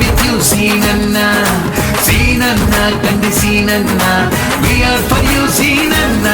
with you సీనన్న సీనన్న కండి సీనన్న we are for you సీనన్న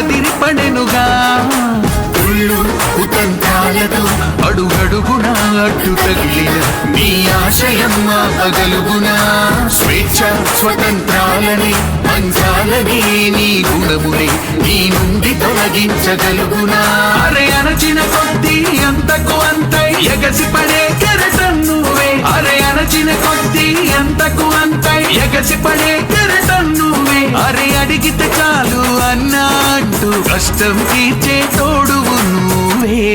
అదిరి పడెనుగా ఉళ్ళు కుతంత్రాలతో అడుగడుగున అడ్డు తగిలిన నీ ఆశయం పగలుగునా స్వేచ్ఛ స్వతంత్రాలని పంచాలని నీ గుణముని నీ నుండి తొలగించగలుగునా. అరే అణచిన కొద్దీ అంతకు అంత ఎగసి పడే అరే అరచిన కొద్ది అంతకు అంత ఎగసి పడే కెరటం నువ్వే అరే అడిగితే చాలు అన్నట్టు కష్టం తీర్చే తోడువు నువ్వే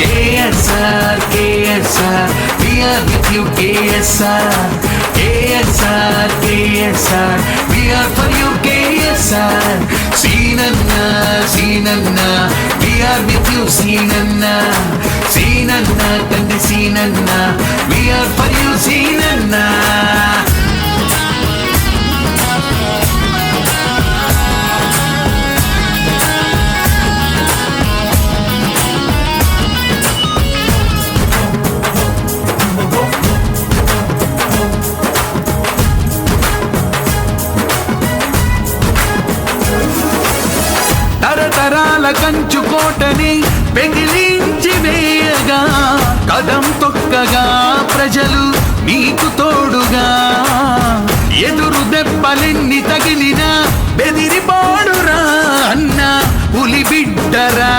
KSR KSR we are with you KSR KSR KSR we are for you KSR Seenanna Seenanna are with you సీనన్న సీనన్న తండ్రి సీనన్న we are for you సీనన్న తరతరాల కోటని పెగిలించి వేయగా కదం తొక్కగా ప్రజలు నీకు తోడుగా. ఎదురు దెబ్బలెన్ని తగిలినా బెదిరిపోడురా అన్న పులి బిడ్డరా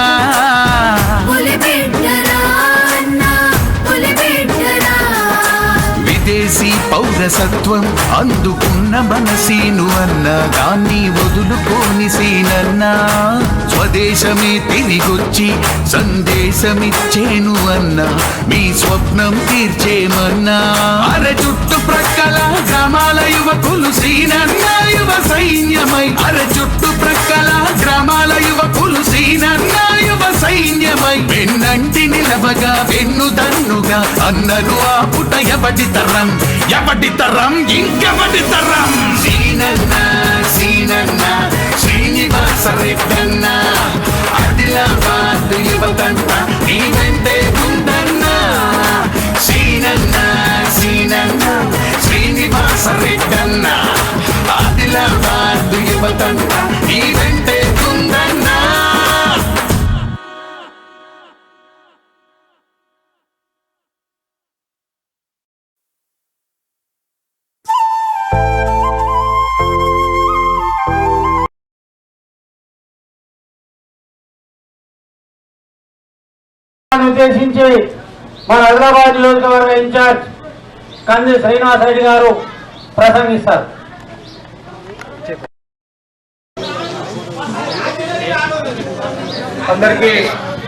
పౌరసత్వం అందుకున్న మనసీను అన్న దాన్ని వదులుకోని సీనన్నా. స్వదేశమే తిరిగొచ్చి సందేశమిచ్చేను అన్న మీ స్వప్నం తీర్చేమన్నా. అర చుట్టుప్రక్కల గ్రామాల యువకులు సీనన్న యువ సైన్యమై. అర చుట్టుప్రక్కల గ్రామాల యువకులు సీనన్నా. సైన్యమై వెన్నంటి నిలవగా వెన్ను దన్నుగా అన్నను ఆపుట ఎవటి తరం? ఎవటి తరం? ఇంకెవటి తరం? సీనన్న సీనన్న శ్రీనివాస రెడ్డన్న ఆదిలాబాద్ యువతంట నీ వెంటే ఉందన్న. సీనన్న సీనన్న శ్రీనివాస రెడ్డన్న ఆదిలాబాద్ యువతంట నీ ఉద్దేశించి మన హైదరాబాద్ నియోజకవర్గ ఇన్ఛార్జ్ కంది శ్రీనివాస్ రెడ్డి గారు ప్రసంగిస్తారు. అందరికీ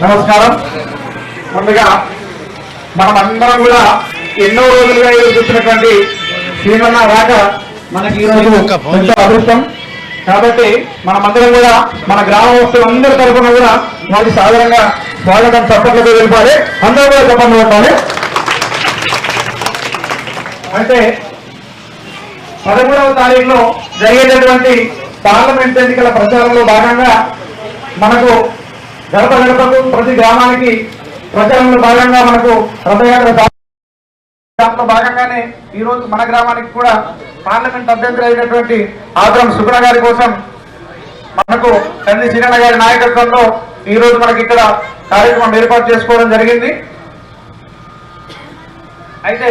నమస్కారం. ముందుగా మనం అందరం కూడా ఎన్నో రోజులుగా ఎదురు చూసినటువంటి శ్రీమన్న రాక మనకి ఈ రోజు ఎంతో అదృష్టం. కాబట్టి మనమందరం కూడా మన గ్రామస్తులందరి తరఫున కూడా వారికి సాధారణంగా స్వాగతం తప్పట్లతో తెలిపాలి అందరూ కూడా చెప్పండి ఉండాలి. అంటే పదమూడవ తారీఖులో జరిగేటటువంటి పార్లమెంట్ ఎన్నికల ప్రచారంలో భాగంగా మనకు గడప గడపకు ప్రతి గ్రామానికి ప్రచారంలో భాగంగా మనకు రథయాత్ర దాంట్లో భాగంగానే ఈ రోజు మన గ్రామానికి కూడా పార్లమెంట్ అభ్యర్థి అయినటువంటి ఆగ్రం సుగుణ గారి కోసం మనకు తండ్రి శ్రీరణ గారి నాయకత్వంలో ఈ రోజు మనకి ఇక్కడ కార్యక్రమం ఏర్పాటు చేసుకోవడం జరిగింది. అయితే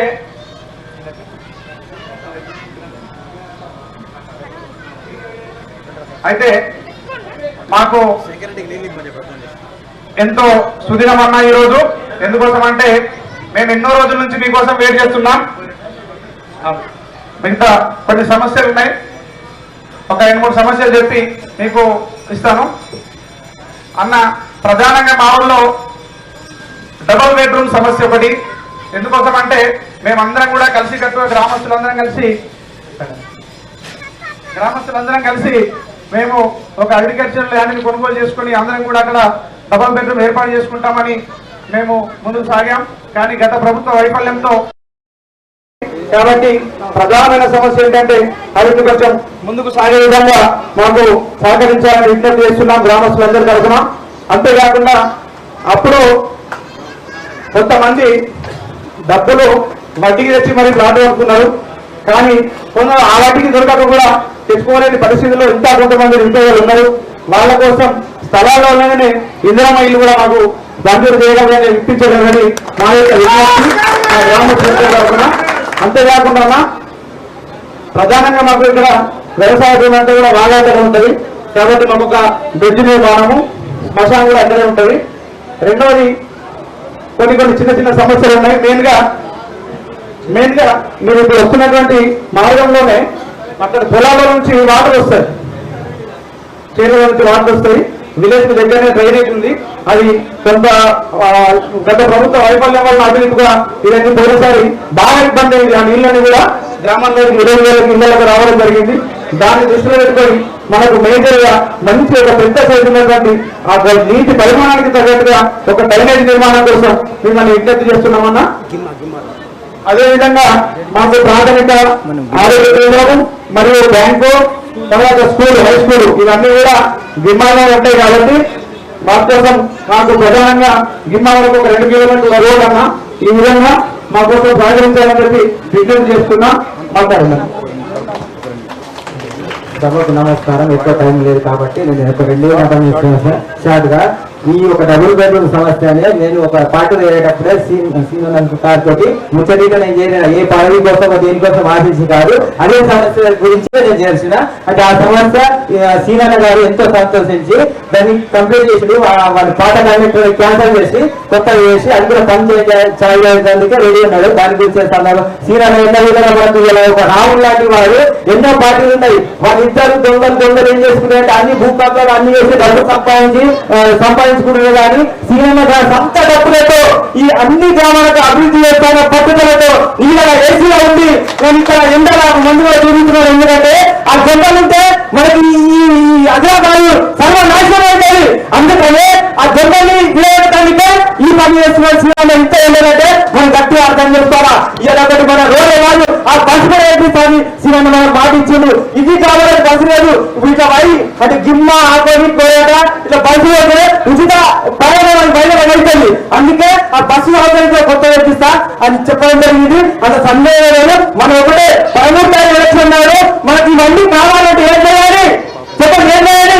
అయితే మాకు ఎంతో సుదినమన్నా ఈరోజు. ఎందుకోసం అంటే మేము ఎన్నో రోజుల నుంచి మీకోసం వెయిట్ చేస్తున్నాం. మిగతా కొన్ని సమస్యలు ఉన్నాయి. ఒక రెండు మూడు సమస్యలు చెప్పి మీకు ఇస్తాను. అన్న ప్రధానంగా మా ఊళ్ళో డబుల్ బెడ్రూమ్ సమస్య ఒకటి. ఎందుకోసం అంటే మేమందరం కూడా కలిసి కట్టుగా గ్రామస్తులందరం కలిసి గ్రామస్తులందరం కలిసి మేము ఒక అగ్రికల్చర్ ల్యాండ్ని కొనుగోలు చేసుకుని అందరం కూడా అక్కడ డబల్ బెడ్రూమ్ ఏర్పాటు చేసుకుంటామని మేము ముందుకు సాగాం. కానీ గత ప్రభుత్వ వైఫల్యంతో కాబట్టి ప్రధానమైన సమస్య ఏంటంటే అభివృద్ధి కొంచెం ముందుకు సాగే విధంగా మాకు సహకరించాలని విజ్ఞప్తి చేస్తున్నాం గ్రామస్తులందరి తరఫున. అంతేకాకుండా అప్పుడు కొంతమంది డబ్బులు వడ్డీకి తెచ్చి మరి ప్లాట్ అనుకున్నారు కానీ కొంత ఆ వడ్డీకి దొరకక కూడా తెచ్చుకోలేని పరిస్థితుల్లో ఇంకా కొంతమంది నిరుపేదలు ఉన్నారు. వాళ్ళ కోసం స్థలాల్లోనే ఇందిరమ్మ ఇల్లు కూడా మాకు మంజూరు చేయగలని ఇప్పించగలని మా యొక్క విజ్ఞప్తి. మా గ్రామస్తులందరి అంతేకాకుండా ప్రధానంగా మాకు ఇక్కడ వ్యవసాయ భూమి అంటే కూడా వాగాటగా ఉంటుంది. కాబట్టి మాకు ఒక బ్రిడ్జ్ నిర్మాణము శ్మశానం కూడా అక్కడే ఉంటుంది. రెండవది కొన్ని కొన్ని చిన్న చిన్న సమస్యలు ఉన్నాయి. మెయిన్గా మెయిన్గా మెయిన్గా మీరు ఇప్పుడు వస్తున్నటువంటి మార్గంలోనే అక్కడ పొలాల నుంచి వాటర్ వస్తాయి చేనుల నుంచి వాటర్ వస్తాయి విలేజ్ దగ్గరనే డ్రైనేజ్ ఉంది. అది కొంత గత ప్రభుత్వ వైఫల్యం వల్ల అభివృద్ధిగా ఇవన్నీ పోయినసారి బాగా ఇబ్బంది అయింది. ఆ నీళ్ళని కూడా గ్రామంలోకి ఇరవై వేల ఇళ్ళకు రావడం జరిగింది. దాన్ని దృష్టిలో పెట్టుకొని మనకు మేజర్గా మంచి ఒక పెద్ద సైజు ఆ నీటి పరిమాణానికి తగ్గట్టుగా ఒక డ్రైనేజ్ నిర్మాణం కోసం మిమ్మల్ని విజ్ఞప్తి చేస్తున్నామన్నా? అదేవిధంగా మాకు ప్రాథమిక ఆరోగ్య కేంద్రము మరియు బ్యాంకు తర్వాత స్కూల్ హై స్కూల్ ఇవన్నీ కూడా విమానాలు ఉంటాయి కాబట్టి మా కోసం మాకు ప్రధానంగా గిమ్మా ఒక రెండు కిలోమీటర్ల రోడ్ అన్న. ఈ విధంగా మా కోసం సహకరించాలని చెప్పి విజ్ఞప్తి చేస్తున్నా. మాట్లాడుతున్నాను సభకు నమస్కారం ఎక్కువ టైం లేదు కాబట్టి నేను ఒక రెండే మాటలు చెప్తాను సార్. షార్ట్గా ఈ ఒక డబుల్ బెడ్రూమ్ సమస్య అనేది నేను ఒక పాట వేరేటప్పుడే సీన్ సార్ తోటి ముచ్చటిగా నేను చేరిన ఏ పదవి కోసం దేనికోసం ఆశించి కాదు. అదే సమస్య గురించి నేను చేసిన అంటే ఆ సమస్య సీనన్న గారు ఎంతో సంతోషించి దాన్ని కంప్లీట్ చేసి వాళ్ళ పాట కండక్టర్ క్యాన్సల్ చేసి కొత్తగా చేసి అది కూడా పని చేయడానికి రెడీ ఉన్నాడు. దాని గురించి సందర్భం. సీనన్న ఎన్నో విధంగా మనకు ఒక రాహుల్ లాంటి వాడు ఎన్నో పార్టీలు ఉన్నాయి. వాళ్ళిద్దరు దొంగలు దొంగలు ఏం చేసుకున్నారంటే అన్ని భూపత్రాలు అన్ని చేసి డబ్బు సంపాదించి సంపాదించుకుంటున్నారు. కానీ సీనన్న గారు సొంత డబ్బులతో ఈ అన్ని గ్రామాలకు అభివృద్ధి చేస్తున్న పద్ధతులతో ఇలా ఏసీలో ఉంది నేను ఇక్కడ ఎండల ముందుగా చూపించుకున్నాను ఎందుకంటే ఆ జంటలుంటే మనకి ఈ ఈ సర్వనాశనం అవుతుంది అందుకనే ఆ జంటని విడగొట్టడానికే ఈ పని చేస్తున్న ఎంత ఏంటంటే మనం గట్టిగా అర్థం చేసుకోవాలా? ఇదొకటి మన రోడ్ వాళ్ళు ఆ బస్సు కూడా వేపిస్తాను మనం మాటించిండు ఇది కావాలని బస్సు లేదు. ఇట్లా వై అంటే గిమ్మ ఆకొని పోయాక ఇట్లా బస్సు పోతే ఉచిత ప్రయాణం బయట వెళ్తుంది. అందుకే ఆ బస్సు ఆకలితో కొత్త వేపిస్తా అని చెప్పడం జరిగింది. అంత సందేహం లేదు మనం ఒకటే పదమూడు తారీఖు ఎలక్షన్ ఉన్నారు మనకి ఇవన్నీ కావాలంటే ఏం చేయాలి చెప్పండి ఏం చేయాలి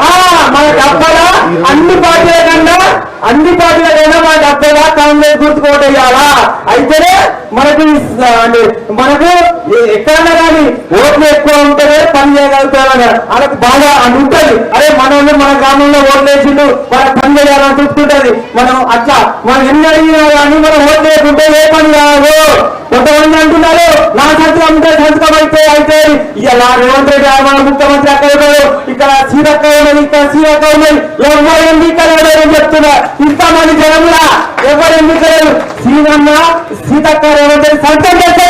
ఆ, మన డబ్బల అన్ని పార్టీల కన్నా అన్ని పార్టీలకైనా కన్నా మన కాంగ్రెస్ గుర్తుకు ఓటేయాలా? అయితేనే మనకి మనకు ఎక్కడన్నా కానీ ఓట్లు ఎక్కువ ఉంటేనే పని చేయగలుగుతారు వాళ్ళకి బాగా అని ఉంటుంది. అరే మనల్ని మన గ్రామంలో ఓట్లు వేసిండు మన పని చేయాలని చూసుకుంటది. మనం అట్లా మనం ఎన్ని అడిగినా కానీ మనం ఓట్లు వేయకుంటే ఏ పని కాదు. కొంతమంది అంటున్నారు నా సంతకం అంటే సంతకం అయితే అయితే ఇలా రేవంత్ రెడ్డి మన ముఖ్యమంత్రి అక్కడ ఉన్నాడు ఇక్కడ సీరక్క ఉన్నది ఇక్కడ సీరక్క ఉన్నది. ఎవరు ఎన్నికలు ఎవరు చెప్తున్నా. ఇంతమంది జనములా ఎవరు ఎన్నికలు సీనన్న సీతక్క రేవంత్ రెడ్డి సంతం చేస్తే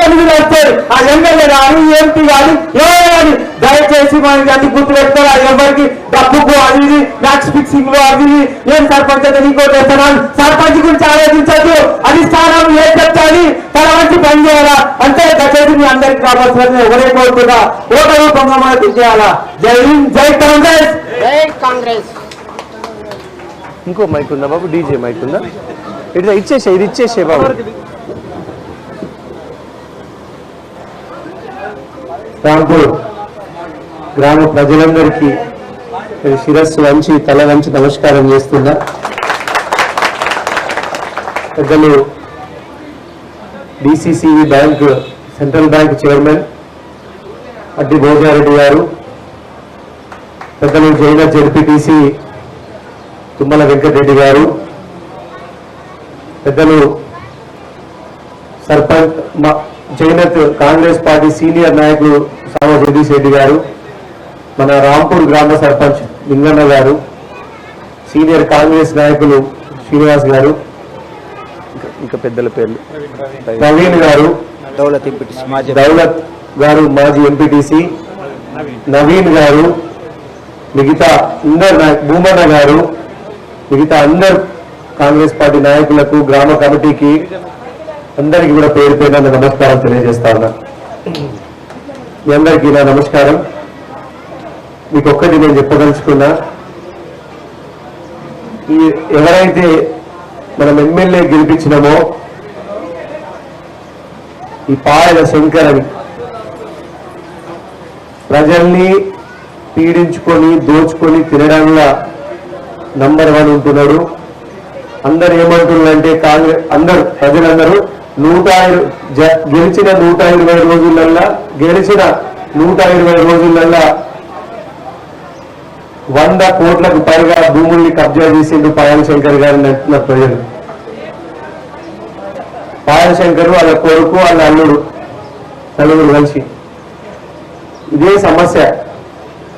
పనులు వస్తాయి ఆ ఎమ్మెల్యే కానీ ఎంపీ కానీ ఎవరు దయచేసి మనకి అన్ని గుర్తు పెట్టుకోవాలి ఎవరికి డబ్బుకు అది ఇది మ్యాచ్ ఫిక్సింగ్లో అది ఏం సర్పంచ్ అయితే నీకో చేస్తున్నాను సర్పంచ్ గురించి ఆలోచించద్దు. అది స్థానం ఏం చెప్తాని తన వంటి పని చేయాలా? అంటే దయచేసి మీ అందరికి కావాల్సిన ఒకరే కోరుతున్నా ఓట రూపంగా మనకి చేయాలా? జై హింద్ జై కాంగ్రెస్! ఇంకో మైక్ ఉందా బాబు? డీజే మైక్ ఉందా? ఇట్లా ఇచ్చేసే ఇది ఇచ్చేసే బాబు. రాంపూర్ గ్రామ ప్రజలందరికీ శిరస్సు వంచి తల వంచి నమస్కారం చేస్తున్నా. పెద్దలు DCCB bank central bank chairman Addi Bhojareddy garu పెద్దలు జైన జడ్పీటీసీ తుమ్మల వెంకటరెడ్డి గారు పెద్దలు సర్పంచ్ జైనత్ కాంగ్రెస్ పార్టీ సీనియర్ నాయకులు సామ జగదీష్ రెడ్డి గారు మన రాంపూర్ గ్రామ సర్పంచ్ లింగన్న గారు సీనియర్ కాంగ్రెస్ నాయకులు శ్రీనివాస్ గారు ఇంకా పెద్దల పేర్లు. ప్రవీణ్ గారు దౌలత్ గారు మాజీ ఎంపీటీసీ నవీన్ గారు మిగతా అందరు భూమన్న గారు మిగతా అందరు కాంగ్రెస్ పార్టీ నాయకులకు గ్రామ కమిటీకి అందరికీ కూడా పేరు పేరున నమస్కారం తెలియజేస్తా ఉన్నా. మీ అందరికీ నా నమస్కారం. మీకు ఒక్కటి నేను చెప్పదలుచుకున్నా ఈ ఎవరైతే మనం ఎమ్మెల్యే గెలిపించినామో ఈ పాయల శంకర్ అని ప్రజల్ని పీడించుకొని దోచుకొని తినడంలో నంబర్ వన్ ఉంటున్నాడు. అందరు ఏమంటున్నారంటే కాంగ్రెస్ అందరు ప్రజలందరూ నూట జ- గెలిచిన నూట ఇరవై రోజులల్లా గెలిచిన నూట ఇరవై రోజులల్లా వంద కోట్లకు పైగా భూముల్ని కబ్జా చేసిండు పాయల శంకర్ గారు అంటున్నారు ప్రజలు. పాయల శంకర్ వాళ్ళ కొడుకు వాళ్ళ అల్లుడు నలుగురు కలిసి. ఇదే సమస్య.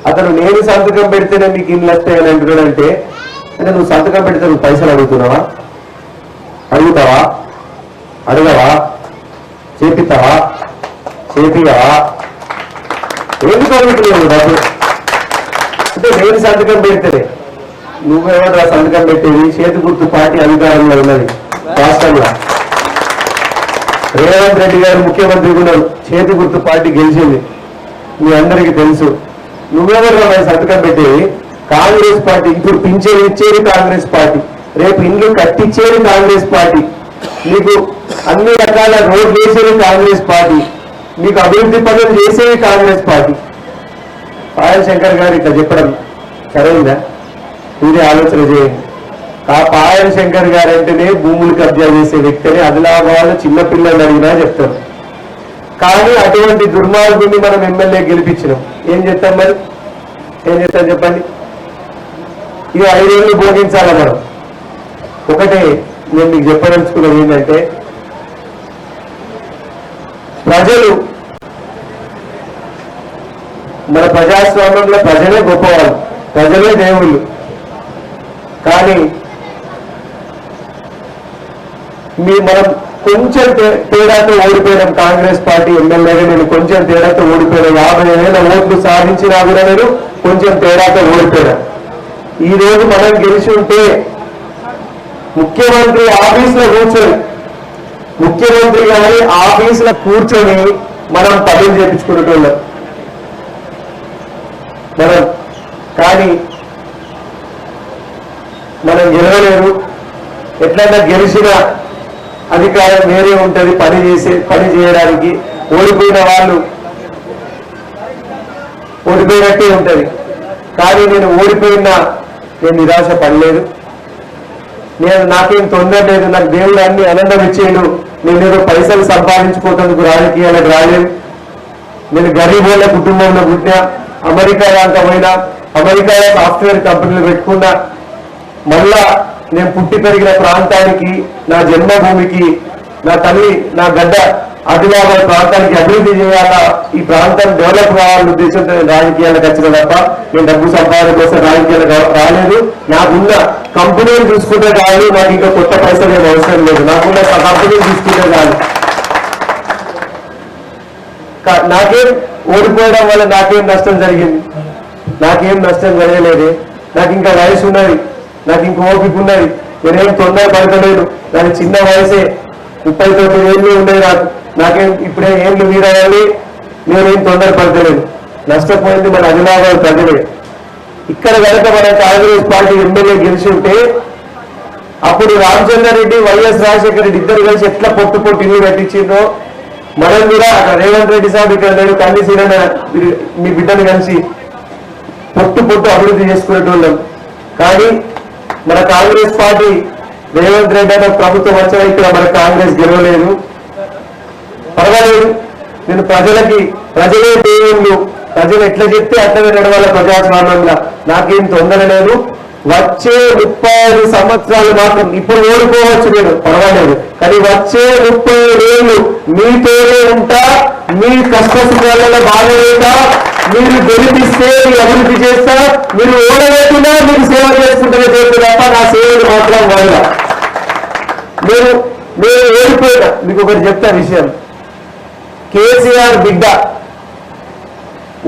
అతను నేను సంతకం పెడితేనే మీకు ఇల్లు వస్తాయని అంటున్నాడంటే అంటే నువ్వు సంతకం పెడితే నువ్వు పైసలు అడుగుతున్నావా? అడుగుతావా? అడగవా? చేపిస్తావా చేపియవా ఎందుకు అడుగుతున్నావు డబ్బు అంటే నేను సంతకం పెడితే నువ్వెవరు సంతకం పెట్టేది? చేతి గుర్తు పార్టీ అధికారంలో ఉన్నది రాష్ట్రంలో. రేవంత్ రెడ్డి గారు ముఖ్యమంత్రి ఉన్నారు చేతి గుర్తు పార్టీ గెలిచింది. మీ అందరికీ తెలుసు. నువ్వెవరు సంతకం పెట్టేది? కాంగ్రెస్ పార్టీ ఇప్పుడు పింఛన్ ఇచ్చేది కాంగ్రెస్ పార్టీ. రేపు ఇండ్లు కట్టించేది కాంగ్రెస్ పార్టీ. నీకు అన్ని రకాల రోడ్ వేసేది కాంగ్రెస్ పార్టీ. మీకు అభివృద్ధి పనులు చేసేవి కాంగ్రెస్ పార్టీ. పాయల్ శంకర్ గారు ఇట్లా చెప్పడం సరైందా? మీరే ఆలోచన చేయండి. ఆ పాయల్ శంకర్ గారు అంటేనే భూములు కబ్జా చేసే వ్యక్తిని ఆదిలాబాద్ చిన్నపిల్లలు అడిగినా చెప్తారు. కానీ అటువంటి దుర్మార్గుని మనం ఎమ్మెల్యే గెలిపించినాం. ఏం చెప్తాం మరి? ఏం చెప్తాం చెప్పండి? ఇది ఐదేళ్ళు భోగించాలి మనం? ఒకటే నేను మీకు చెప్పదలుచుకున్నది ఏంటంటే ప్రజలు మన ప్రజాస్వామ్యంలో ప్రజలే గొప్పవాళ్ళు ప్రజలే దేవుళ్ళు. కానీ మీ మనం కొంచెం తేడాతో ఓడిపోయినాం కాంగ్రెస్ పార్టీ ఎమ్మెల్యేగా నేను కొంచెం తేడాతో ఓడిపోయినా యాభై వేల ఓట్లు సాధించినా కూడా నేను కొంచెం తేడాతో ఓడిపోయినా. ఈ రోజు మనం గెలిచి ఉంటే ముఖ్యమంత్రి ఆఫీసులో కూర్చొని ముఖ్యమంత్రి గారి ఆఫీసులో కూర్చొని మనం పనులు చేపించుకునేటోళ్ళం. మనం కానీ మనం గెలవలేరు. ఎట్లయినా గెలిచిన అధికారం వేరే ఉంటుంది పని చేసే పని చేయడానికి. ఓడిపోయిన వాళ్ళు ఓడిపోయినట్టే ఉంటుంది. కానీ నేను ఓడిపోయినా నేను నిరాశ పడలేదు నేను నాకేం తొందర లేదు. నాకు దేవుడు అన్ని ఆనందం ఇచ్చేయడు. నేను ఏదో పైసలు సంపాదించుకోవటానికి రాజకీయాలకు రాలేదు నేను గరీబోళ్ళ కుటుంబంలో పుట్టినా అమెరికా దాకా పోయినా అమెరికాలో సాఫ్ట్వేర్ కంపెనీలు పెట్టుకున్నా మళ్ళా నేను పుట్టి పెరిగిన ప్రాంతానికి నా జన్మభూమికి నా తల్లి నా గడ్డ ఆదిలాబాద్ ప్రాంతానికి అభివృద్ధి చేయాలా? ఈ ప్రాంతం డెవలప్ కావాలనే ఉద్దేశంతో నేను రాజకీయాలకు వచ్చిన తప్ప నేను డబ్బు సంపాదన కోసం రాజకీయాలకు రాలేదు. నాకున్న కంపెనీలు చూసుకుంటే కాదు నాకు ఇంకా కొత్త పైసలు ఏం అవసరం లేదు. నాకున్న కంపెనీలు చూసుకుంటే కాదు నాకేం ఓడిపోవడం వల్ల నాకేం నష్టం జరిగింది? నాకేం నష్టం జరగలేదు. నాకు ఇంకా వయసు ఉన్నది. నాకు ఇంకా ఓపిక ఉన్నది. నేనేం తొందర పడతలేదు నాకు చిన్న వయసే. ముప్పై తొమ్మిది ఏళ్ళు ఉండేది నాకు. నాకేం ఇప్పుడే ఏళ్ళు మీరాయాలి నేనేం తొందరపడతలేదు. నష్టపోయింది మన అదిలాబాద్ ప్రజలే. ఇక్కడ కనుక మన కాంగ్రెస్ పార్టీ ఎమ్మెల్యే గెలిచి ఉంటే అప్పుడు రామచంద్ర రెడ్డి వైఎస్ రాజశేఖర రెడ్డి ఇద్దరు కలిసి ఎట్లా పొట్టు పొట్టు ఇల్లు కట్టించిందో మనం కూడా అక్కడ రేవంత్ రెడ్డి సాబ్ ఇక్కడ నేను కంది మీ బిడ్డను కలిసి పొట్టు పొట్టు అభివృద్ధి చేసుకునేటోళ్ళం. కానీ మన కాంగ్రెస్ పార్టీ రేవంత్ రెడ్డి అనే ప్రభుత్వం వచ్చిన ఇక్కడ మన కాంగ్రెస్ గెలవలేదు. పర్వాలేదు. నేను ప్రజలకి ప్రజలే దేవుళ్ళు. ప్రజలు ఎట్లా చెప్తే అట్లనే నడవాల ప్రజాస్వామ్యంగా నాకేం తొందర లేదు. వచ్చే ముప్పై ఐదు సంవత్సరాలు మాత్రం ఇప్పుడు ఓడిపోవచ్చు నేను. పర్వాలేదు. కానీ వచ్చే ముప్పై ఏళ్ళు మీతోనే ఉంటా మీ కష్ట సుఖాలలో భాగమేంటా మీరు గెలిపిస్తే మీరు అభివృద్ధి చేస్తా మీరు ఓడలేకుండా మీరు సేవ చేస్తుంటే చేస్తే తప్ప నా సేవలు మాత్రం వాళ్ళ మీరు నేను ఓడిపోయినా. మీకు ఒకటి చెప్తా విషయం. కేసీఆర్ బిడ్డ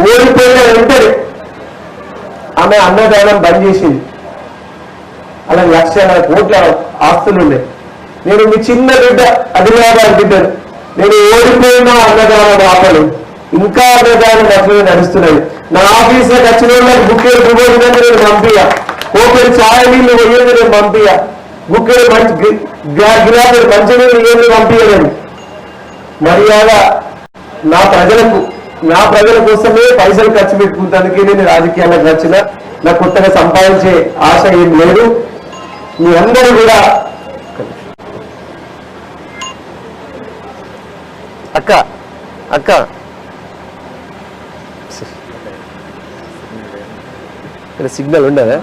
ఓడిపోయిన వెంటనే ఆమె అన్నదానం బంద్ చేసింది. అలా లక్షల కోట్ల ఆస్తులు ఉన్నాయి. నేను మీ చిన్న బిడ్డ ఆదిలాబాద్ బిడ్డను నేను ఓడిపోయిన అన్నదానం ఆపలు ఇంకా అన్నదానం అట్లనే నడుస్తున్నాయి. నా ఆఫీసులకు వచ్చిన వాళ్ళకి బుక్కేలు గుబోతుందని నేను పంపియా కోపేరు ఛాయ్ నీళ్ళు పోయేది నేను పంపియా బుక్కేలు మంచి గిలాసులు మంచినీళ్ళు ఏమి పంపించలేదు మర్యాద నా ప్రజలకు నా ప్రజల కోసమే పైసలు ఖర్చు పెట్టుకుంటానికి నేను రాజకీయాలకు వచ్చిన నాకు కొత్తగా సంపాదించే ఆశ ఏం లేదు. మీ అందరూ కూడా అక్క అక్క. ఇక్కడ సిగ్నల్ ఉండదా?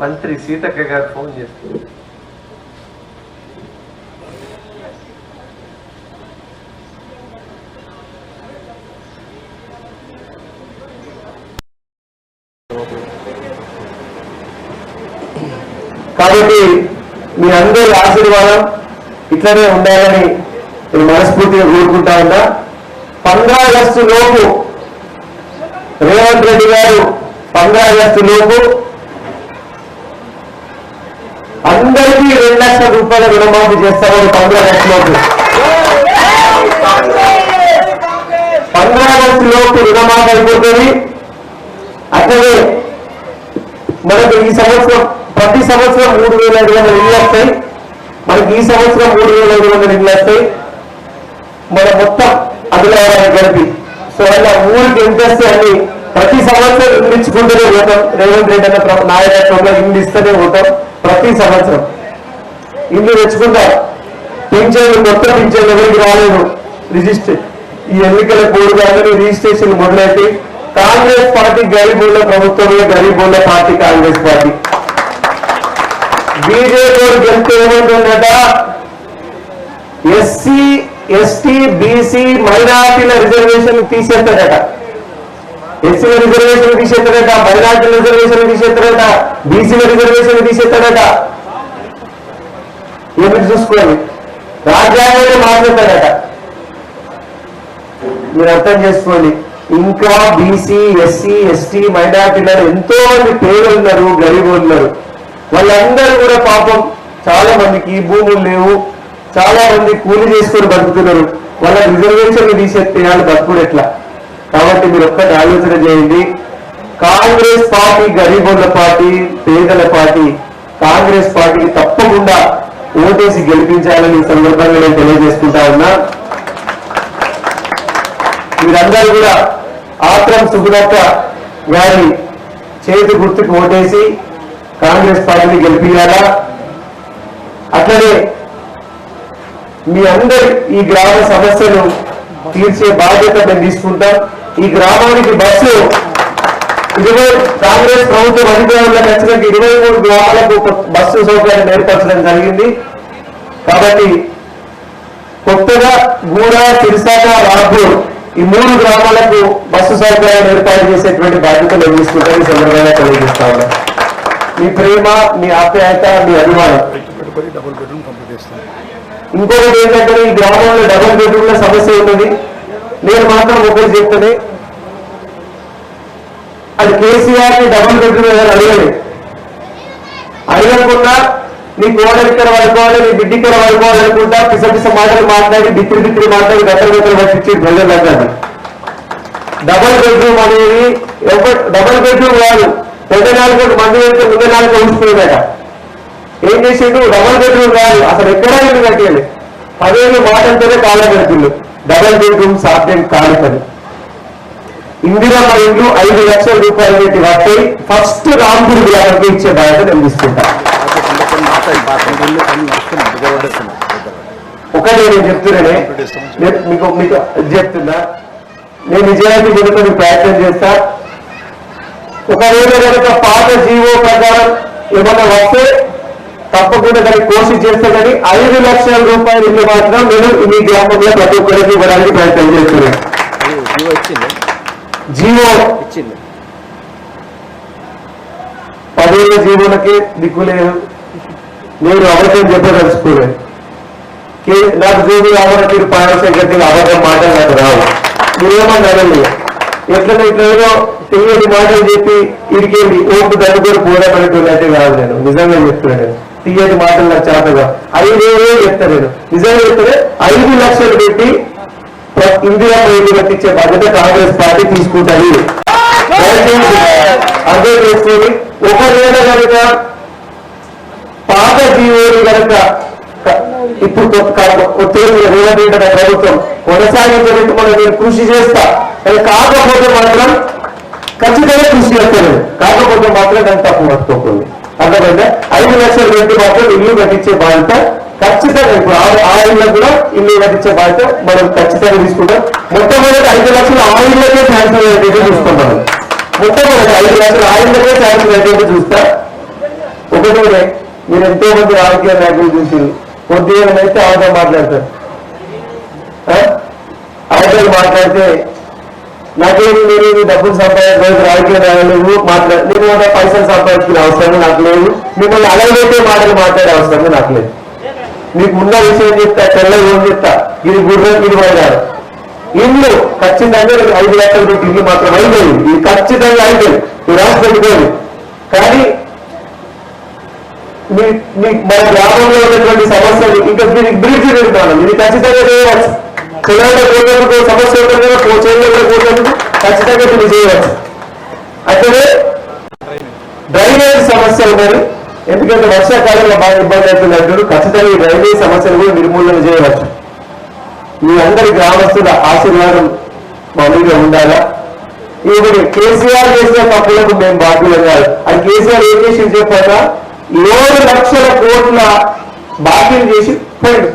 మంత్రి సీతక్క గారు ఫోన్ చేస్తారు కాబట్టి మీ అందరి ఆశీర్వాదం ఇట్లనే ఉండాలని నేను మనస్ఫూర్తిగా కోరుకుంటా ఉన్నా. పంద్రాగస్టు లోపు రేవంత్ రెడ్డి గారు పంద్రాగస్టు లోపు అందరికీ రెండు లక్షల రూపాయల రుణమాఫీ చేస్తామని పంద్రాగస్టు లోపు. పంద్రాగస్టు లోపు రుణమాఫీ అయిపోతుంది. అట్లనే మనకు ఈ సంవత్సరం ప్రతి సంవత్సరం మూడు వేల ఐదు వందల ఇళ్ళు వస్తాయి. మనకి ఈ సంవత్సరం మూడు వేల ఐదు వందల ఇళ్ళు వస్తాయి. మన మొత్తం అధికారాన్ని గడిపి. సో అలా ఊరికి ఎంత అని ప్రతి సంవత్సరం ఇల్లు ఇచ్చుకుంటూనే పోతాం. రేవంత్ రెడ్డి అన్న నాయకత్వంలో ఇల్లు ఇస్తూనే పోతాం ప్రతి సంవత్సరం. ఇల్లు తెచ్చుకుంటాం. పింఛన్లు కొత్త పింఛన్లు ఎవరికి రాలేదు. రిజిస్టర్. ఈ ఎన్నికల కోడ్ కానీ రిజిస్ట్రేషన్ మొదలైతే కాంగ్రెస్ పార్టీ గరీబుల ప్రభుత్వమే గరీబుల పార్టీ కాంగ్రెస్ పార్టీ. బీజేపీ గెలిస్తే ఏమంటుందట ఎస్సీ ఎస్టీ బీసీ మైనార్టీల రిజర్వేషన్ తీసేస్తాడట ఎస్సీల రిజర్వేషన్ తీసేస్తాడట మైనార్టీల రిజర్వేషన్ తీసేస్తాడట బీసీల రిజర్వేషన్ తీసేస్తాడట ఏమిటి చూసుకోండి? రాజ్యాంగాన్ని మాట్లాడతాడట మీరు అర్థం చేసుకోండి. ఇంకా బీసీ ఎస్సీ ఎస్టీ మైనార్టీలలో ఎంతో మంది పేదలు ఉన్నారు గరీబులు ఉన్నారు. వాళ్ళందరూ కూడా పాపం చాలా మందికి భూములు లేవు. చాలా మంది కూలి చేసుకొని బతుకుతున్నారు. వాళ్ళ రిజర్వేషన్ తీసేస్తే వాళ్ళు బతుకుడు ఎట్లా? కాబట్టి మీరు ఒక్కటి ఆలోచన చేయండి. కాంగ్రెస్ పార్టీ గరీబుల పార్టీ పేదల పార్టీ కాంగ్రెస్ పార్టీకి తప్పకుండా ఓటేసి గెలిపించాలని ఈ సందర్భంగా నేను తెలియజేసుకుంటా ఉన్నా. మీరందరూ కూడా ఆత్రం సుగుణక్క గారి చేతి గుర్తుకు ఓటేసి కాంగ్రెస్ పార్టీని గెలిపించాలా అట్లనే మీ అందరి ఈ గ్రామ సమస్యలు తీర్చే బాధ్యత మేము తీసుకుంటాం. ఈ గ్రామానికి బస్సు ఇరవై కాంగ్రెస్ ప్రభుత్వం అధికారంలో ఖచ్చితంగా ఇరవై మూడు గ్రామాలకు ఒక బస్సు సౌకర్యం ఏర్పరచడం జరిగింది. కాబట్టి కొత్తగా గూడ తిరుసాక రాపూర్ ఈ మూడు గ్రామాలకు బస్సు సౌకర్యాన్ని ఏర్పాటు చేసేటువంటి బాధ్యత మేము తీసుకుంటాం. ఈ సందర్భంగా తెలియజేస్తా ఉన్నాం. మీ ప్రేమ మీ ఆప్యాయత మీ అభిమానం. ఇంకొకటి ఏంటంటే ఈ గ్రామంలో డబుల్ బెడ్రూమ్ల సమస్య ఉన్నది నేను మాత్రం ఒకటి చెప్తానే అది కేసీఆర్ని డబుల్ బెడ్రూమ్ ఏదైనా అడగలేదు. అడగకుండా నీ కోడలిక్కడ పడుకోవాలి నీ బిడ్డ ఇక్కడ పడుకోవాలనుకుంటా పిస పిస మాటలు మాట్లాడి బిత్తిరి బిత్తిరి మాట్లాడి గద్దలు గద్దలు పట్టించి ప్రజలందరినీ డబుల్ బెడ్రూమ్ అనేది డబల్ డబుల్ బెడ్రూమ్ కాదు. పెద్ద నాలుగు మంది వెళ్తే ముందు నాలుగు ఉంచుతుందట ఏం చేసిండు? డబల్ బెడ్రూమ్ కాదు అసలు ఎక్కడా ఇల్లు కట్టేయాలి. పదేళ్ళు మాటలతోనే కాలం పెడుతుండు డబల్ బెడ్రూమ్ సాధ్యం కాదు పని. ఇందిరమ్మ ఇల్లు ఐదు లక్షల రూపాయలు పెట్టి వస్తాయి ఫస్ట్ రాంపూర్ గ్రామానికి ఇచ్చే బాధ్యత నేను తీసుకుంటా ఒకటి నేను చెప్తున్నానే. మీకు మీకు చెప్తున్నా. నేను నిజానికి కొనుక్కొని ప్రయత్నం చేస్తా. ఒకవేళ కనుక పాత జీవో ప్రకారం ఏమన్నా వస్తే తప్పకుండా దాన్ని కోసి చేస్తే కానీ ఐదు లక్షల రూపాయలు ఇల్లు మాత్రం నేను ఈ గ్రామంలో ప్రతి ఒక్కరికి ఇవ్వడానికి ప్రయత్నం చేస్తున్నాను జీవో పదేళ్ళ జీవోలకి దిక్కు లేదు. నేను అబద్ధం చెప్పదలుచుకోలేదు. నాకు చూడు రావడం మీరు పాయసం గట్టి అబద్ధం మాటలు నాకు రావు మీరేమన్నారండి ఎట్లా ఇట్లా ఏదో తెలియని మాటలు చెప్పి ఇరికేది ఓపు దండుకొని పోరాడమంటున్నట్టే కాదు నేను. నిజంగా చెప్తున్నాను తీయని మాటలు నాకు చేతగా. ఐదేవే చెప్తా నేను. నిజంగా చెప్తే ఐదు లక్షలు పెట్టి ఇందిరా రైతు కట్టించే బాధ్యత కాంగ్రెస్ పార్టీ తీసుకుంటుంది. అర్థం చేసుకొని ఒకవేళ కనుక పాత జీవోలు కనుక ఇప్పుడు కొత్త- రేవంత్ ప్రభుత్వం కొనసాగించడానికి మనం నేను కృషి చేస్తా. కాకపోతే మాత్రం ఖచ్చితంగా కృషి చేస్తారు. కాకపోతే మాత్రం దాన్ని తప్పు పట్టుకోకూడదు అర్థమైందా? ఐదు లక్షలు పెట్టి మాత్రం ఇల్లు కట్టించే బాధ్యత ఖచ్చితంగా ఇప్పుడు ఆ- ఆ ఇళ్ళకు కూడా ఇల్లు కట్టించే బాధ్యత మనం ఖచ్చితంగా తీసుకుంటాం. మొట్టమొదటి ఐదు లక్షలు ఆ ఇళ్ళకే శాంక్షన్ అయ్యేటట్టు చూసుకుంటాం. మొట్టమొదటి ఐదు లక్షలు ఆ ఇళ్ళకే శాంక్షన్ అయ్యేటట్టు చూస్తా. ఒకటే మీరు ఎంతో మంది రాజకీయ నాయకులు చూసి కొద్దిగా అయితే ఆవిడ మాట్లాడతారు ఆవిడ మాట్లాడితే నాకేం మీరు ఈ డబ్బులు సంపాదించలేదు రాజకీయ నాయకులు మాట్లాడు నేను పైసలు సంపాదించిన అవసరం నాకు లేదు. మిమ్మల్ని అలగబెట్టే మాటలు మాట్లాడే అవసరం నాకు లేదు. మీకు ఉన్న విషయం చెప్తా తెల్ల ఏం చెప్తా? ఇది గుర్రం ఇది పోయినారు ఇల్లు ఖచ్చితంగా ఐదు లక్షల పెట్టి ఇల్లు మాత్రం అయిపోయింది. ఇది ఖచ్చితంగా అయిపోయింది. ఈ రాష్ట్రం పెట్టుకోండి. కానీ మీ మన గ్రామంలో ఉన్నటువంటి సమస్యలు ఇంకా దీనికి బ్రిడ్జ్ పెడతాను. ఇది ఖచ్చితంగా చేయవచ్చు చెల్లెళ్ళ కోట్లకు సమస్య ఉంటుంది కదా ఖచ్చితంగా దీన్ని చేయవచ్చు. అట్లనే డ్రైనేజ్ సమస్యలు మరి ఎందుకంటే వర్షాకాలంలో బాగా ఇబ్బంది అవుతుంది అంటారు ఖచ్చితంగా ఈ డ్రైనేజ్ సమస్యలు కూడా నిర్మూలన చేయవచ్చు. మీ అందరి గ్రామస్తుల ఆశీర్వాదం మా మీద ఉండాలా? ఇప్పుడు కేసీఆర్ చేసిన తప్పులకు మేము బాధ్యులం కాదు. అది కేసీఆర్ ఏం చేసి చెప్పాక ఏడు లక్షల కోట్ల బాకీలు చేసి పోయింది.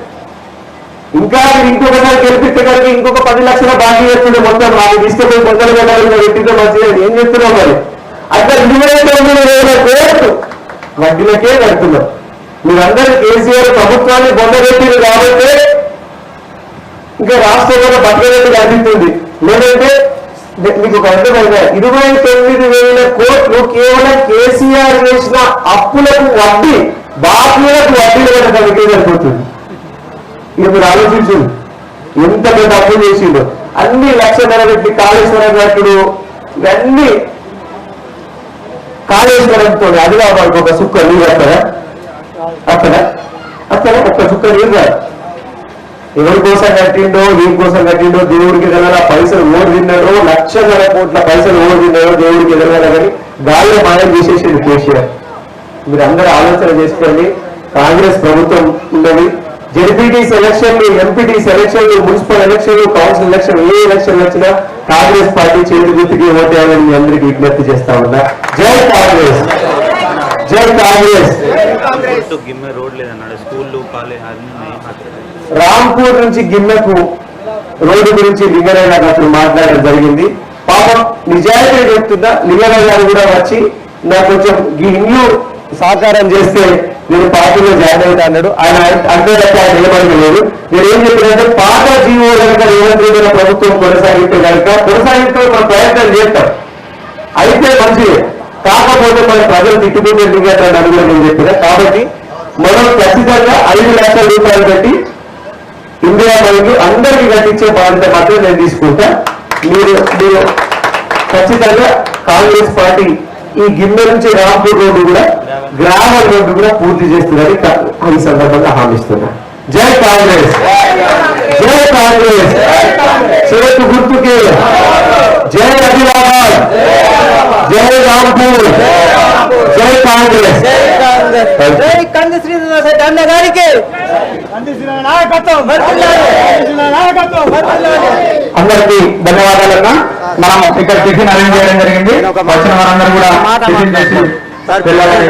ఇంకా మీరు ఇంకొకసారి గెలిపిస్తే ఇంకొక పది లక్షల బాకీ చేస్తుండే మొత్తం మాకు తీసుకెళ్ళి మొదలు పెట్టాలని వ్యక్తితో మంచిగా ఏం చేస్తున్నాం మరి? అట్లా ఇరవై తొమ్మిది వేల కోట్లు వడ్డీలకే కడుతున్నాం మీరందరూ కేసీఆర్ ప్రభుత్వాన్ని పొందబెట్టింది కాబట్టి ఇంకా రాష్ట్రంలో బతకలేదు కనిపిస్తుంది. లేదంటే మీకు ఒక అర్థమైందా ఇరవై తొమ్మిది వేల కోట్లు కేవలం కేసీఆర్ వేసిన అప్పులకు వడ్డీ బాకీలకు వడ్డీలు కనుక కమిటీ సరిపోతుంది? ఇక మీరు ఆలోచించండి. ఎంత పెద్ద అప్పు చేసిండు. అన్ని లక్ష పెట్టి కాళేశ్వరం కట్టుడు ఇవన్నీ కాళేశ్వరంతో అది కావాలి ఒక సుక్క నీరు అక్కడ అక్కడ అక్కడ ఒక్క సుక్క నీరు రాదు ఎవరి కోసం కట్టిండో ఏం కోసం కట్టిండో దేవుడికి ఎదగల పైసలు ఓడి తిన్నాడో లక్షల కోట్ల పైసలు ఓడి తిన్నాడో దేవుడికి ఎదగల కానీ గాలిలో మాయం చేసేసింది కేసీఆర్. మీరు అందరూ ఆలోచన చేసుకోండి. కాంగ్రెస్ ప్రభుత్వం ఉన్నది. జెడ్పీటీ సెలక్షన్లు ఎంపీటీ సెలక్షన్లు మున్సిపల్ ఎలక్షన్లు కౌన్సిల్ ఎలక్షన్ ఏ ఎలక్షన్ వచ్చినా కాంగ్రెస్ పార్టీ చేతి గుర్తుకి ఓటేయాలని మీ అందరికీ విజ్ఞప్తి చేస్తా ఉన్నా. జై కాంగ్రెస్! జై కాంగ్రెస్! రాంపూర్ నుంచి గిన్నెకు రోడ్డు గురించి లింగరాయ్ గారు అప్పుడు మాట్లాడడం జరిగింది. పాపం నిజాయితీ చెప్తున్నా లింగరాయ్ గారు కూడా వచ్చి నాకు కొంచెం ఇల్లు సహకారం చేస్తే నేను పార్టీలో జాయిన్ అవుతా అన్నాడు. ఆయన అంటే ఆయన నిలబడి లేదు. నేను ఏం చెప్పినంటే పాత జీవో కనుక రేవంత్ రెడ్డి ప్రభుత్వం కొనసాగితే కనుక కొనసాగిస్తే మనం ప్రయత్నం చేస్తాం. అయితే మంచిది. కాకపోతే మన ప్రజలు తిట్టుకుంటే దిగట్లని అని కూడా నేను చెప్పిన. కాబట్టి మనం ఖచ్చితంగా ఐదు లక్షల రూపాయలు పెట్టి ఇండియా మనకి అందరికీ కట్టించే బాధ్యత మాత్రం నేను తీసుకుంటా. మీరు మీరు ఖచ్చితంగా కాంగ్రెస్ పార్టీ ఈ గిన్నె నుంచి రాంపూర్ రోడ్డు కూడా గ్రామ రోడ్డు కూడా పూర్తి చేస్తుందని ఈ సందర్భంగా హామీస్తున్నా జై కాంగ్రెస్! జై కాంగ్రెస్! చెరకు గుర్తుకే. జై ఆదిలాబాద్ జై రాంపూర్. జై కాంగ్రెస్. జై కంది శ్రీనివాస అన్న గారికి. అందరికీ ధన్యవాదాలన్నా. మనం ఇక్కడ టిఫిన్ అరేంజ్ చేయడం జరిగింది. వచ్చిన వారందరూ కూడా టిఫిన్ చేసి వెళ్ళాలని